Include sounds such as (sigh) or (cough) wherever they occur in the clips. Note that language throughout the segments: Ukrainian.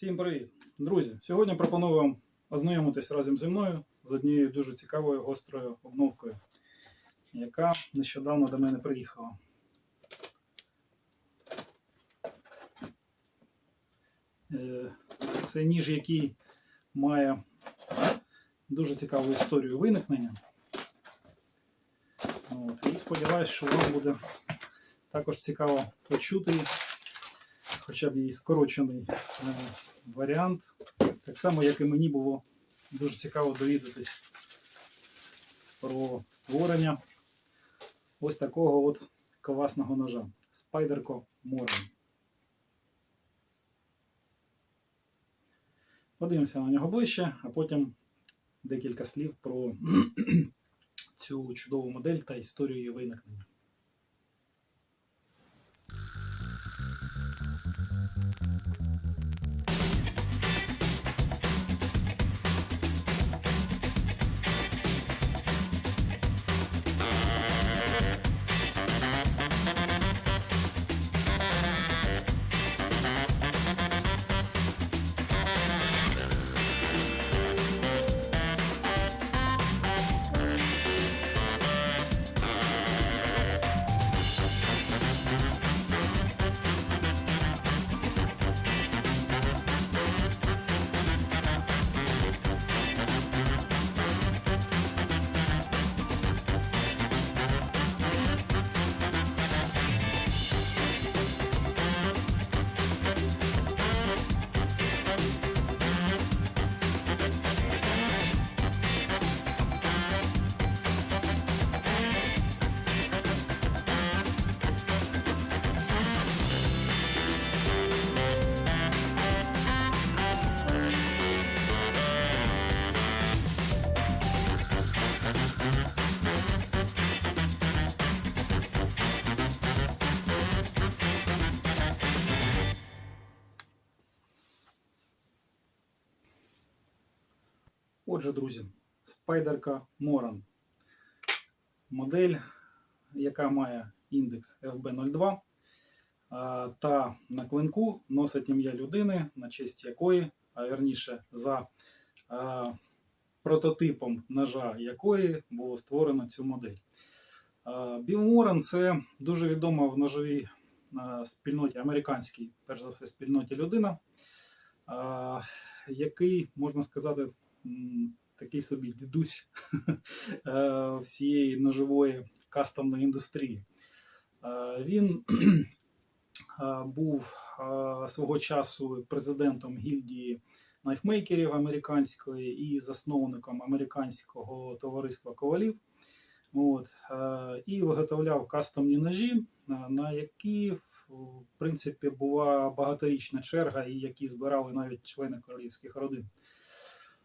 Всім привіт! Друзі! Сьогодні пропоную вам ознайомитись разом зі мною з однією дуже цікавою гострою обновкою, яка нещодавно до мене приїхала. Е, Це ніж, який має дуже цікаву історію виникнення. От, і сподіваюся, що вам буде також цікаво почути хоча б її скорочений е, варіант. Так само, як і мені було дуже цікаво довідатись про створення ось такого от класного ножа Spyderco Moran. Подивимося на нього ближче, а потім декілька слів про (clears throat) цю чудову модель та історію її виникнення. Отже, друзі, спайдерка Moran. Модель, яка має індекс FB02. Та на клинку носить ім'я людини, на честь якої, а вірніше, за прототипом ножа якої було створено цю модель. Біл Моран це дуже відома в ножовій спільноті, американській, перш за все, спільноті людина, який, можна сказати, такий собі дідусь (laughs) е, всієї ножової кастомної індустрії. Е, Він (clears throat) е, був свого часу президентом гільдії найфмейкерів американської і засновником американського товариства ковалів. От, і виготовляв кастомні ножі, на які в принципі була багаторічна черга, і які збирали навіть члени королівських родин.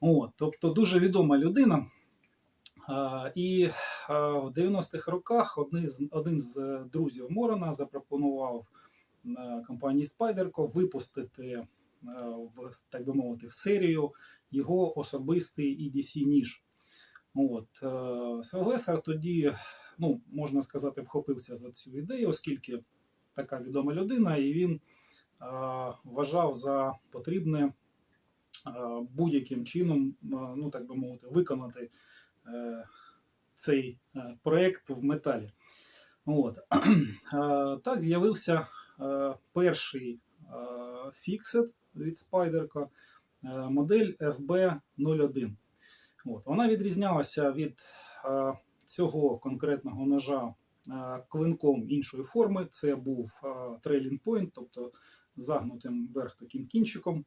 От, тобто дуже відома людина. І в 90-х роках один з, один з друзів Морона запропонував компанії Spyderco випустити а, в, так би мовити, в серію його особистий EDC ніж. От, е, тоді, ну, можна сказати, вхопився за цю ідею, оскільки така відома людина, і він а, вважав за потрібне е, будь-яким чином, е, ну так би мовити, виконати е, цей е, проєкт в металі. От. (clears throat) Е, Так з'явився е, перший е, фіксет від е, модель FB01. От. Вона відрізнялася від е, цього конкретного ножа е, клинком іншої форми. Це був е, trailing point, тобто загнутим вверх таким кінчиком.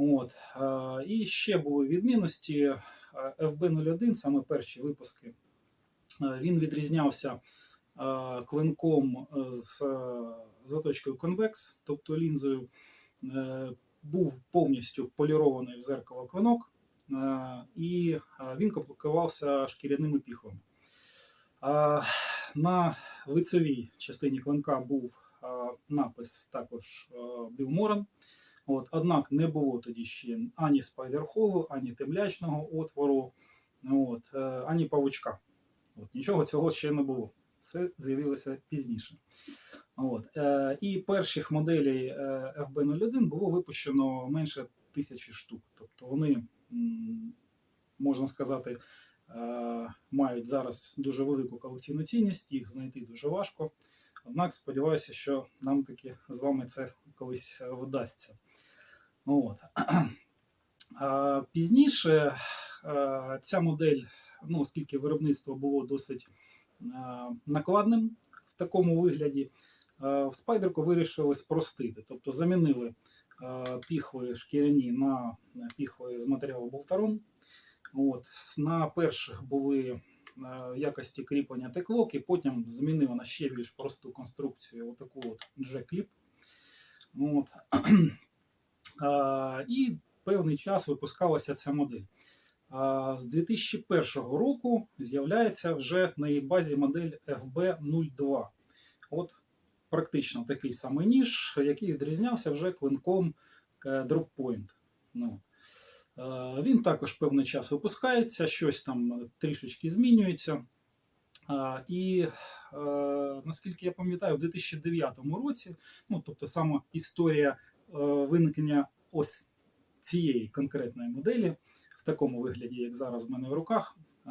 От. е, І ще були відмінності. Е, FB01, саме перші випуски, е, він відрізнявся клинком з заточкою конвекс, тобто лінзою. Був повністю полірований в зеркало клинок, е, і він комплектувався шкіряними піхвами. На лицевій частині клинка був напис також Біл Моран. От, однак не було тоді ще ані спайдерхолу, ані темлячного отвору, от, е, ані павучка. От, нічого цього ще не було. Це з'явилося пізніше. От. Е, і перших моделей е, FB01 було випущено менше тисячі штук. Тобто вони, можна сказати, е, мають зараз дуже велику колекційну цінність, їх знайти дуже важко. Однак сподіваюся, що нам таки з вами це колись вдасться. От. Пізніше е, ця модель, ну, оскільки виробництво було досить е, накладним в такому вигляді, е, в спайдерку вирішили спростити, тобто замінили піхви шкіряні на піхви з матеріалу болтарон. От. На перших були якості кріплення теклок, і потім змінили на ще більш просту конструкцію, отаку от G-кліп. От. І певний час випускалася ця модель. А, З 2001 року з'являється вже на її базі модель FB02. От практично такий самий ніж, який відрізнявся вже клинком е, Drop Point. Ну, е, він також певний час випускається, щось там трішечки змінюється. І е, наскільки я пам'ятаю, в 2009 році, ну тобто сама історія е, виникнення ось цієї конкретної моделі в такому вигляді, як зараз в мене в руках. Е,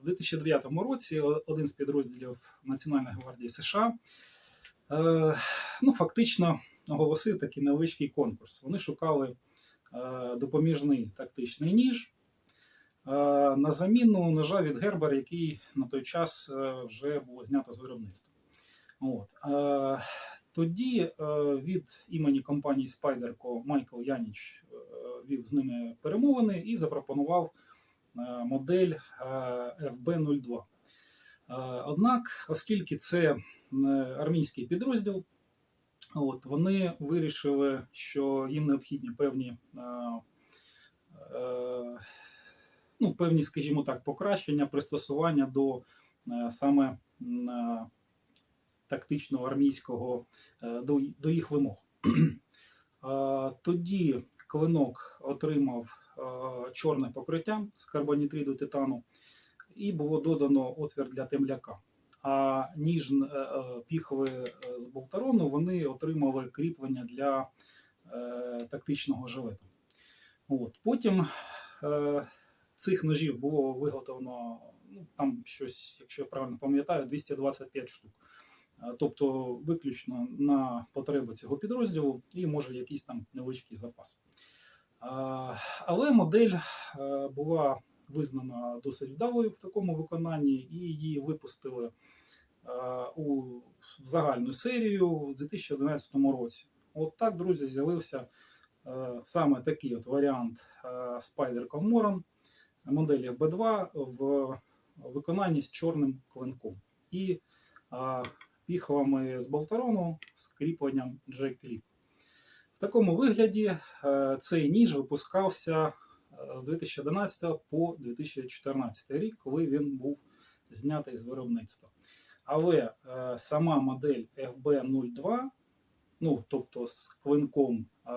В 2009 році один з підрозділів Національної гвардії США е, ну, фактично оголосив такий невеличкий конкурс. Вони шукали е, допоміжний тактичний ніж е, на заміну ножа від Гербер, який на той час е, вже було знято з виробництва. От. Тоді е, від імені компанії Spyderco Майкл Яніч е, вів з ними перемовини і запропонував е, модель е, FB02. Е, Однак, оскільки це армійський підрозділ, от, вони вирішили, що їм необхідні певні, ну, певні, скажімо так, покращення, пристосування до саме тактичного армійського е, до, їх вимог. (clears throat) Тоді клинок отримав чорне покриття з карбонітриду титану, і було додано отвір для темляка. А ніж е, е, піхви з болтарону вони отримали кріплення для тактичного жилету. От. Потім цих ножів було виготовлено ну, там щось, якщо я правильно пам'ятаю, 225 штук. Тобто виключно на потреби цього підрозділу і може якийсь там невеличкий запас. Але модель е, була визнана досить вдалою в такому виконанні, і її випустили е, у в загальну серію у 2011 році. От так, друзі, з'явився е, саме такий от варіант Spider Moran моделі B2 в виконанні з чорним клинком. І піхвами з болтарону з кріпленням J-Clip. В такому вигляді е, цей ніж випускався е, з 2011 по 2014 рік, коли він був знятий з виробництва. Але е, сама модель FB02, ну тобто з клинком е,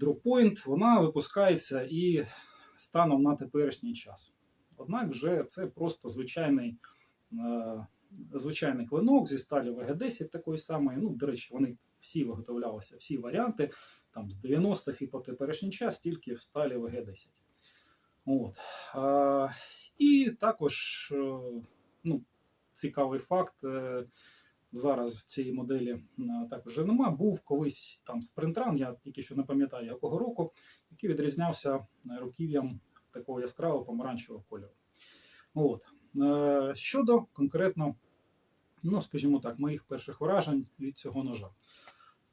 Drawpoint, вона випускається і станом на теперішній час. Однак вже це просто звичайний. Звичайний клинок зі сталі ВГ-10 такої самої. Ну, до речі, вони всі виготовлялися, всі варіанти там з 90-х і по теперішній час тільки в сталі ВГ-10. От. А, і також е, ну, цікавий факт. е, Зараз цієї моделі е, також вже нема. Був колись там спринтран, я тільки що не пам'ятаю якого року, який відрізнявся руків'ям такого яскравого помаранчевого кольору. От. Е, Щодо конкретно, ну, скажімо так, моїх перших вражень від цього ножа.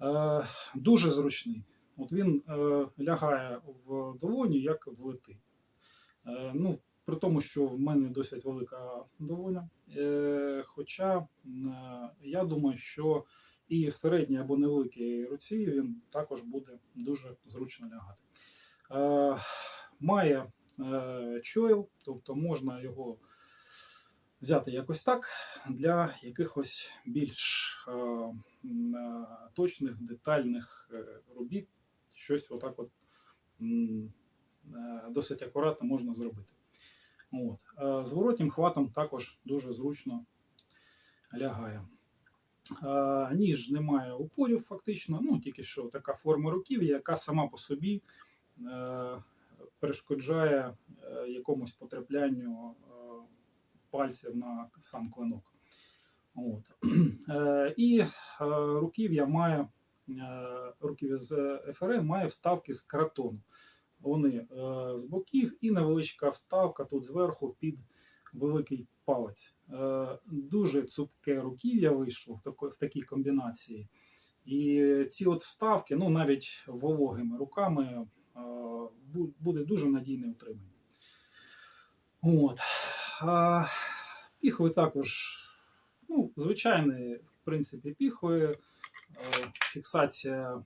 Е, Дуже зручний. От він е, лягає в долоні, як влитий. Е, Ну, при тому, що в мене досить велика долоня. Хоча я думаю, що і в середній або невеликій руці він також буде дуже зручно лягати. Має чойл, тобто можна його взяти якось так для якихось більш е, е, точних, детальних е, робіт. Щось отак от е, досить акуратно можна зробити. От. Зворотнім хватом також дуже зручно лягає. Ніж не має упорів, фактично, ну тільки що така форма руків'я, яка сама по собі перешкоджає якомусь потраплянню пальців на сам клинок. От. (clears throat) Е, І руків'я має руків'я з ФРН має вставки з картону. Вони е, з боків і невеличка вставка тут зверху під великий палець. Е, Дуже цупке руків'я вийшло в, такій комбінації. І ці от вставки, ну навіть вологими руками, буде дуже надійне утримання. От. Піхви також, ну, звичайні, в принципі, піхви. Е, Фіксація е,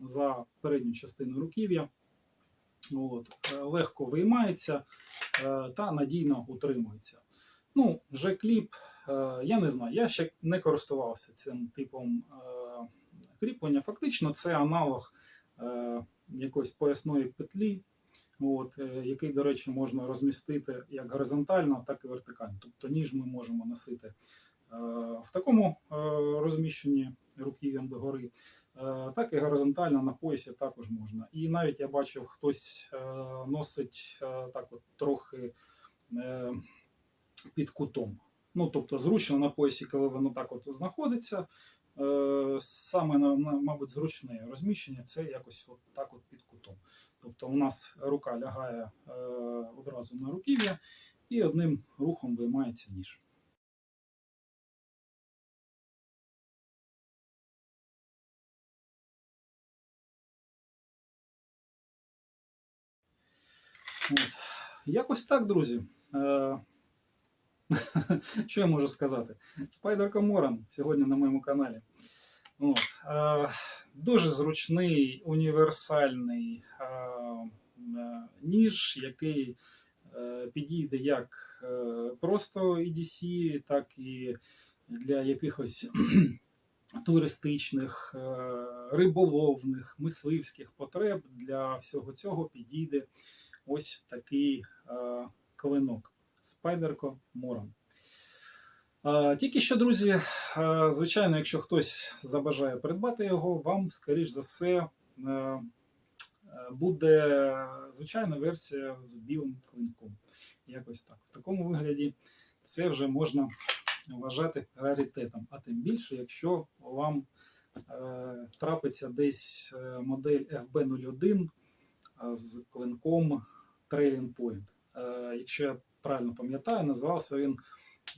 за передню частину руків'я. От, е, легко виймається та надійно утримується. Ну, вже кліп, я не знаю, я ще не користувався цим типом кріплення. Фактично, це аналог якоїсь поясної петлі, от, е, який, до речі, можна розмістити як горизонтально, так і вертикально. Тобто ніж ми можемо носити е, в такому е, розміщенні руків'ям догори, так і горизонтально на поясі також можна. І навіть я бачив, хтось носить так от трохи під кутом. Ну, тобто зручно на поясі, коли воно так от знаходиться. Е, Саме, мабуть, зручне розміщення це якось от так от під кутом. Тобто у нас рука лягає е, одразу на руків'я і одним рухом виймається ніж. От. Якось так, друзі. (laughs) Що я можу сказати? Spider Comoran сьогодні на моєму каналі. Е, Дуже зручний, універсальний е, е, ніж, який підійде як е, просто EDC, так і для якихось (clears throat) туристичних, риболовних, мисливських потреб. Для всього цього підійде ось такий е, клинок Спайдерко Моран. Е, Тільки що, друзі, звичайно, якщо хтось забажає придбати його, вам, скоріш за все, е, буде звичайна версія з білим клинком. Якось так. В такому вигляді це вже можна вважати раритетом. А тим більше, якщо вам е, трапиться десь е, модель FB01 е, з клинком Trailing Point. Якщо я правильно пам'ятаю, називався він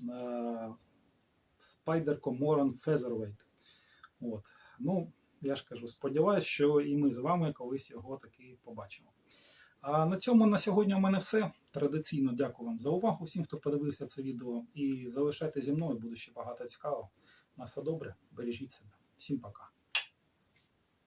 е, Spider Comoran Featherweight. От. Ну, я ж кажу, сподіваюся, що і ми з вами колись його таки побачимо. А на цьому на сьогодні у мене все. Традиційно дякую вам за увагу всім, хто подивився це відео. І залишайте зі мною, буде ще багато цікавого. На все добре, бережіть себе. Всім пока.